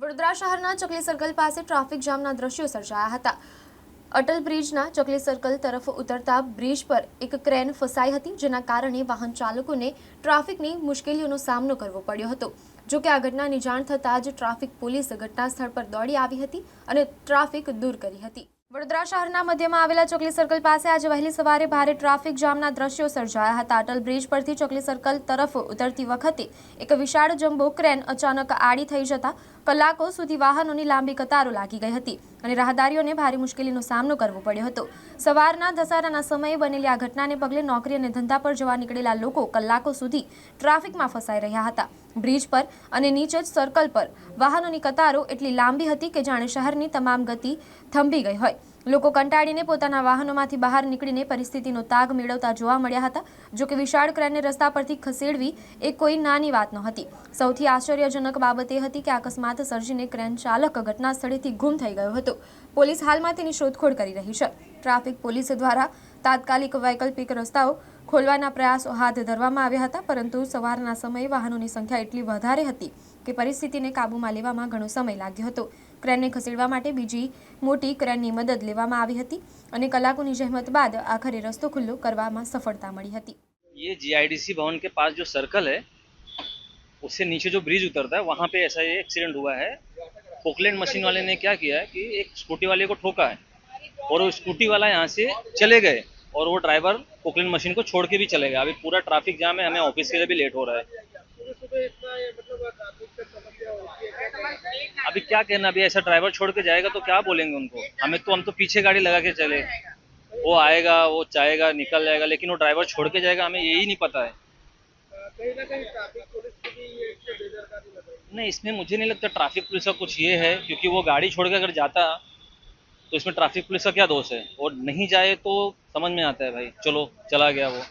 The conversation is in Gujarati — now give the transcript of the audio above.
વડોદરા શહેરના ચકલી સર્કલ પાસે ટ્રાફિક જામના દ્રશ્યો સર્જાયા હતા. અટલ બ્રિજના ચકલી સર્કલ તરફ ઉતરતા બ્રિજ પર એક ક્રેન ફસાઈ હતી, જેના કારણે વાહન ચાલકોને ટ્રાફિકની મુશ્કેલીઓનો સામનો કરવો પડ્યો હતો. જો કે આ ઘટનાની જાણ થતાં જ ટ્રાફિક પોલીસ ઘટના સ્થળ પર દોડી આવી હતી અને ટ્રાફિક દૂર કરી હતી. વડોદરા શહેરના મધ્યમાં આવેલા ચોકલી સર્કલ પાસે આજે વહેલી સવારે ભારે ટ્રાફિક જામના દ્રશ્યો સર્જાયા હતા. અટલ બ્રિજ પરથી ચોકલી સર્કલ તરફ ઉતરતી વખતે એક વિશાળ જમ્બો ક્રેન અચાનક આડી થઈ જતા કલાકો સુધી વાહનોની લાંબી કતારો લાગી ગઈ હતી. અને રાહદારીઓને ભારે મુશ્કેલીનો સામનો કરવો પડ્યો હતો. સવારના ધસારાના સમયે બનેલી આ ઘટનાને પગલે નોકરી અને ધંધા પર જવા નીકળેલા લોકો કલાકો સુધી ટ્રાફિકમાં ફસાઈ રહ્યા હતા. બ્રિજ પર અને નીચે જ સર્કલ પર વાહનોની કતારો એટલી લાંબી હતી કે જાણે શહેરની તમામ ગતિ થંભી ગઈ હોય. લોકો કંટાળીને પોતાના વાહનોમાંથી બહાર નીકળીને પરિસ્થિતિનો તાગ મેળવતા જોવા મળ્યા હતા. જો કે વિશાળ ક્રેનને રસ્તા પરથી ખસેડવી એ કોઈ નાની વાત નહોતી. સૌથી આશ્ચર્યજનક બાબત એ હતી કે અકસ્માત સર્જીને ક્રેન ચાલક ઘટના સ્થળેથી ગુમ થઈ ગયો હતો. પોલીસ હાલમાં તેની શોધખોળ કરી રહી છે. ટ્રાફિક પોલીસ દ્વારા તાત્કાલિક વૈકલ્પિક રસ્તાઓ ખોલવાના પ્રયાસો હાથ ધરવામાં આવ્યા હતા, પરંતુ સવારના સમયે વાહનોની સંખ્યા એટલી વધારે હતી કે પરિસ્થિતિને કાબૂમાં લેવામાં ઘણો સમય લાગ્યો હતો. ક્રેનને ખસેડવા માટે બીજી મોટી ક્રેનની મદદ લેવામાં આવી હતી અને કલાકોની જહેમત બાદ આખરે રસ્તો ખુલ્લો કરવામાં સફળતા મળી હતી ये जीआईडीसी भवन के पास जो सर्कल है उससे नीचे जो ब्रिज उतरता है वहाँ पे ऐसा ये एक्सीडेंट हुआ है पोकलैंड मशीन वाले ने क्या किया है कि एक स्कूटी वाले को ठोका है और वो स्कूटी वाला यहाँ से चले गए और वो ड्राइवर पोकलैंड मशीन को छोड़ के भी चले गए अभी पूरा ट्रैफिक जाम है हमें ऑफिस के लिए भी लेट हो रहा है अभी क्या कहना अभी ऐसा ड्राइवर छोड़ के जाएगा तो क्या बोलेंगे उनको? हमें तो हम तो पीछे गाड़ी लगा के चले। वो आएगा वो चाहेगा निकल जाएगा लेकिन वो ड्राइवर छोड़ के जाएगा हमें यही नहीं पता है। रही नहीं इसमें मुझे नहीं लगता ट्रैफ़िक पुलिस का कुछ ये है क्योंकि वो गाड़ी छोड़ के अगर जाता तो इसमें ट्रैफ़िक पुलिस का क्या दोष है? और नहीं जाए तो समझ में आता है भाई चलो चला गया वो।